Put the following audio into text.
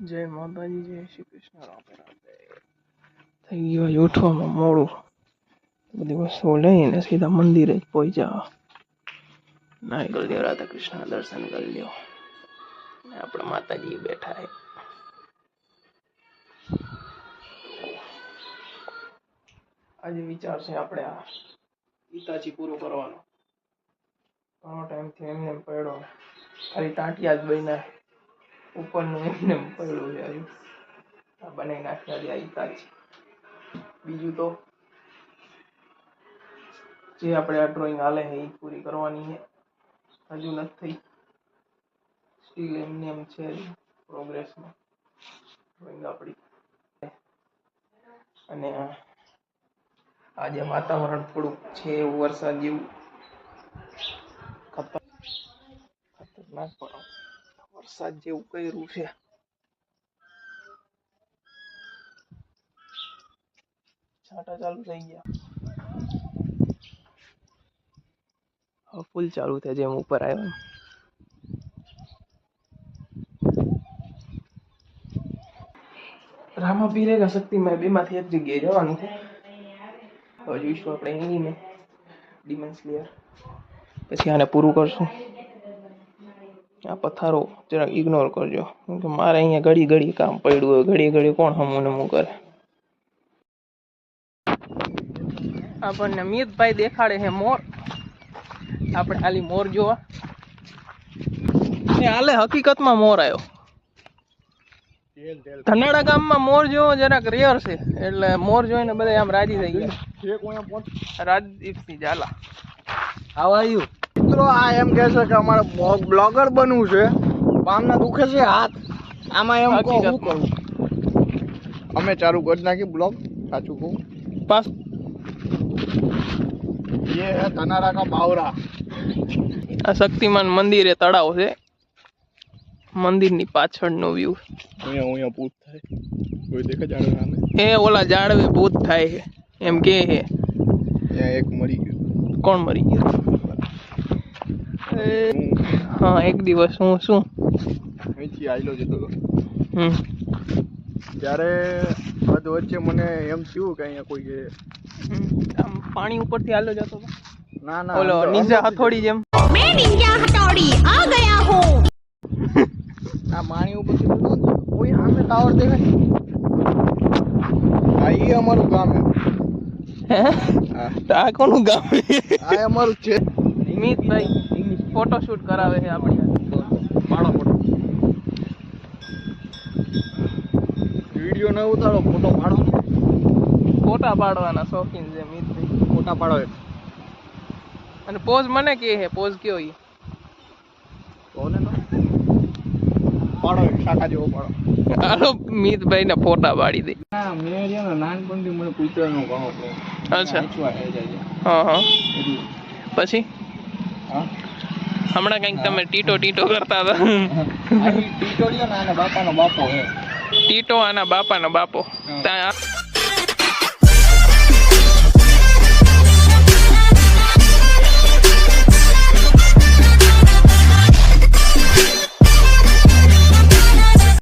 જય માતાજી, જય શ્રી કૃષ્ણ. થઈ ગયું ઉઠવામાં મોડું. બધી વસ્તુઓ લઈને સીધા મંદિરે જ પહોંચ્યા. નાઈ કરી લ્યો રાધા કૃષ્ણ દર્શન કરી લ્યો. ને આપણા માતાજી બેઠા છે આજે વિચાર છે આપણે આ ગીતાજી પૂરું કરવાનો. ઘણો ટાઈમથી એમને એમ પડ્યો. ખાલી ટાંટિયા જ બન્યા. ઉપરનું એમને પડ્યું છે હજુ આ બનાવી નાખ્યા છે આ છે બીજું તો, જે આપણે આ ડ્રોઈંગ હાલે છે એ પૂરી કરવાની છે. હજુ નથી થઈ. સ્ટીલ એમને એમ છે પ્રોગ્રેસમાં ડ્રોઈંગ આપણી. અને આજે વાતાવરણ થોડુંક છે એવું વરસાદ જેવું. ખતર ખતરનાક પણ વરસાદ જેવું કર્યું છે છાંટા ચાલુ થઈ ગયા ફૂલ ચાલુ થાય જેમ ઉપર આવ્યો. રામાપીર કે શક્તિમાં બેમાંથી એક જગ્યાએ જવાનું છે હવે જોઈશું આપણે એનીમે ડિમન્સ સ્લેયર પછી આને પૂરું કરશું આ પથારો જરાક ઇગ્નોર કરજો. કે મારે અહીંયા ઘડી ઘડી કામ પડ્યું હોય ઘડી ઘડી કોણ હમું નમું કરે? આપણને મિતભાઈ દેખાડે છે મોર. આપણે ખાલી મોર જોવા. ને હાલે હકીકતમાં મોર આવ્યો. ધનાડા ગામમાં મોર જોવો જરાક રેયર છે. એટલે મોર જોઈને બધા આમ રાજી થઈ ગયા. રાજદીપસિંહ ઝાલા. આવ આવ્યું યુ મિત્રો આ એમ કહે છે કે અમારે બ્લોગર બનવું છે પામના દુખે છે હાથ આમાં એમ કહો શું હકીકતમાં. કરું અમે ચાલુ કરી નાખી બ્લોગ સાચું કહું પાસ ये है धनारा का बावरा આ શક્તિમાન મંદિરે તળાવ છે મંદિરની પાછળનો વ્યૂ અહીંયા અહીંયા પૂછ થાય કોઈ દેખે જાણે સામે એ ઓલા ઝાડવે ભૂત થાય છે એમ કે છે ત્યાં એક મરી ગયું કોણ મરી ગયું એ, હા એક દિવસ હું શું? અહીંથી આયલો જતો હતો. હમ. ત્યારે અધ વચ્ચે મને એમ થયું કે અહીંયા કોઈ આમ પાણી ઉપરથી આયલો જતો ના ના ઓલો નીચે હથોડી જેમ. મે નિંજા હથોડી આ ગયા હું. આ પાણી ઉપરથી કોઈ સામે ટાવર દેખાય હા એ અમારું ગામ હે? આ કોનું ગામ? આ અમારું છે. નિમિતભાઈ. ફોટોશૂટ કરાવે છે આપણી માળો ફોટો. વીડિયો ન ઉતારો ફોટો પાડો. ફોટા પાડવાના શોખીન છે મિતભાઈ ફોટા પાડો અને પોઝ મને કે છે પોઝ કયો ઈ? કોને તો? પાડો શાખા જેવો પાડો. હાલો મિતભાઈ ને ફોટા પાડી દે. હા મેં છે ને નાનપણથી મને કૂતરાનો ઘણો શોખ. અચ્છા. હા હા. પછી? હા? હમણાં કંઈક તમે ટીટો ટીટો કરતા હતા. ટીટો આના બાપાનો બાપો ટીટો આના બાપાનો બાપો. ત્યાં